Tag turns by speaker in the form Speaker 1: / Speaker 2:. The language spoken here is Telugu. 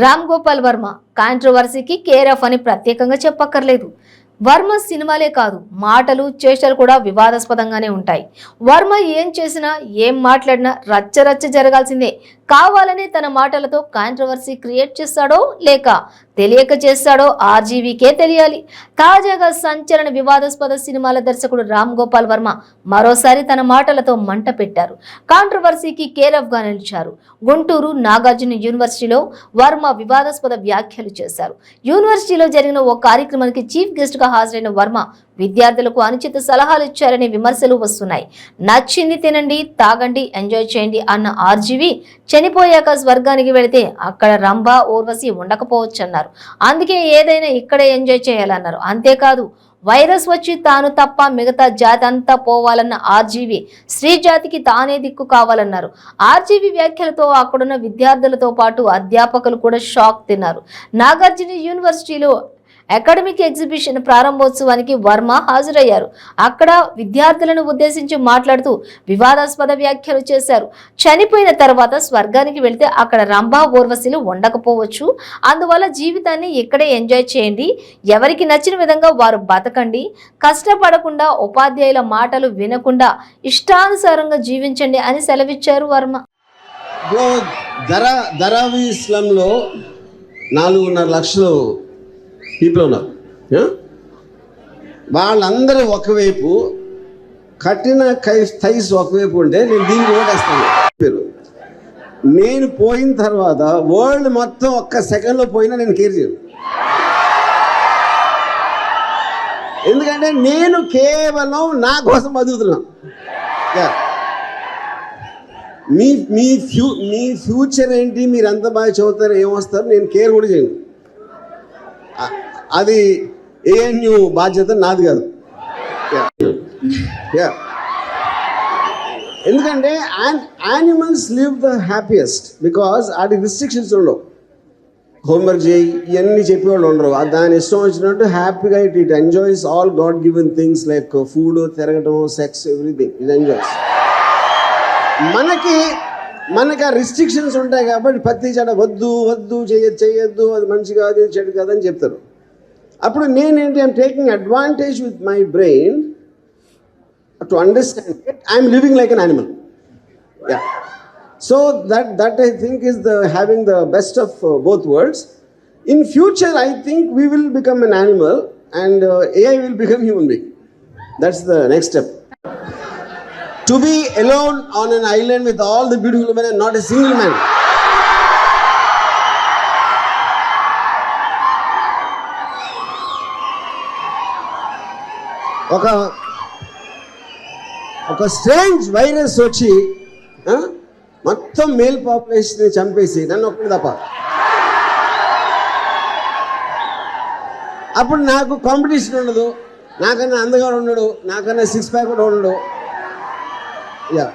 Speaker 1: రామ్ గోపాల్ వర్మ. కాంట్రవర్సీకి కేర్ ఆఫ్ అని ప్రత్యేకంగా చెప్పక్కర్లేదు. వర్మ సినిమాలే కాదు మాటలు చేష్టలు కూడా వివాదాస్పదంగానే ఉంటాయి. వర్మ ఏం చేసినా ఏం మాట్లాడినా రచ్చ రచ్చ జరగాల్సిందే. కావాలనే తన మాటలతో కాంట్రవర్సీ క్రియేట్ చేస్తాడో లేక తెలియక చేస్తాడో ఆర్జీవీకే తెలియాలి. తాజాగా సంచలన వివాదాస్పద సినిమాల దర్శకుడు రామ్ గోపాల్ వర్మ మరోసారి తన మాటలతో మంట పెట్టారు. కాంట్రవర్సీకి కేరఫ్గా నిలిచారు. గుంటూరు నాగార్జున యూనివర్సిటీలో వర్మ వివాదాస్పద వ్యాఖ్యలు చేశారు. యూనివర్సిటీలో జరిగిన ఓ కార్యక్రమానికి చీఫ్ గెస్ట్గా హాజరైన వర్మ విద్యార్థులకు అనుచిత సలహాలు ఇచ్చారనే విమర్శలు వస్తున్నాయి. నచ్చింది తినండి తాగండి ఎంజాయ్ చేయండి అన్న ఆర్జీవి చనిపోయాక స్వర్గానికి వెళితే అక్కడ రంభ ఊర్వశి ఉండకపోవచ్చన్నారు. అందుకే ఏదైనా ఇక్కడే ఎంజాయ్ చేయాలన్నారు. అంతేకాదు వైరస్ వచ్చి తాను తప్ప మిగతా జాతి అంతా పోవాలన్న ఆర్జీవి స్త్రీ జాతికి తానే దిక్కు కావాలన్నారు. ఆర్జీవి వ్యాఖ్యలతో అక్కడున్న విద్యార్థులతో పాటు అధ్యాపకులు కూడా షాక్ తిన్నారు. నాగార్జున యూనివర్సిటీలో అకాడమిక్ ఎగ్జిబిషన్ ప్రారంభోత్సవానికి వర్మ హాజరయ్యారు. అక్కడ విద్యార్థులను ఉద్దేశించి మాట్లాడుతూ వివాదాస్పద వ్యాఖ్యలు చేశారు. చనిపోయిన తర్వాత స్వర్గానికి వెళ్తే అక్కడ రంభా ఊర్వశిలు ఉండకపోవచ్చు. అందువల్ల జీవితాన్ని ఇక్కడే ఎంజాయ్ చేయండి. ఎవరికి నచ్చిన విధంగా వారు బతకండి. కష్టపడకుండా ఉపాధ్యాయుల మాటలు వినకుండా ఇష్టానుసారంగా జీవించండి అని సెలవిచ్చారు వర్మ.
Speaker 2: ఇప్పుడు ధర ధరావి ఇస్లాంలో నాలుగున్నర లక్షలు పీపుల్ ఉన్నారు వాళ్ళందరూ ఒకవైపు కట్టిన కై థైస్ ఒకవైపు ఉంటే నేను దీనికి ఓటేస్తాను పేరు. నేను పోయిన తర్వాత వరల్డ్ మొత్తం ఒక్క సెకండ్లో పోయినా నేను కేర్ చేయను. ఎందుకంటే నేను కేవలం నా కోసం బతుకుతున్నాను మీ మీ ఫ్యూ మీ ఫ్యూచర్ ఏంటి? మీరు ఎంత బాగా చదువుతారు ఏమొస్తారు నేను కేర్ కూడా చేయను. అది ఏఎన్యు బాధ్యత నాది కాదు. యా ఎందుకంటే animals live the happiest because వాటికి రిస్ట్రిక్షన్స్ ఉండవు. హోంవర్క్ చేయి ఇవన్నీ చెప్పేవాళ్ళు ఉండరు. దాని ఇష్టం వచ్చినట్టు హ్యాపీగా it it enjoys all God given things like food తిరగటం సెక్స్ ఎవ్రీథింగ్ ఇట్ ఎంజాయ్స్ మనకి మనకి ఆ రిస్ట్రిక్షన్స్ ఉంటాయి కాబట్టి ప్రతి చెడ వద్దు వద్దు చెయ్య చేయొద్దు అది మంచి కాదు చెడు కాదని అని చెప్తారు. అప్పుడు నేనేంటి I'm taking advantage with my brain to understand it I'm living like an animal yeah so that that I think is the having the best of both worlds in future I think we will become an animal and AI will become human being that's the next step to be alone on an island with all the beautiful women and not a single man. ఒక ఒక స్ట్రేంజ్ వైరస్ వచ్చి మొత్తం మేల్ పాపులేషన్ చంపేసి నన్ను ఒక్కడు తప్ప. అప్పుడు నాకు కాంపిటీషన్ ఉండదు. నాకన్నా అందగా ఉండడు నాకన్నా సిక్స్ ప్యాక్ కూడా ఉండడు యా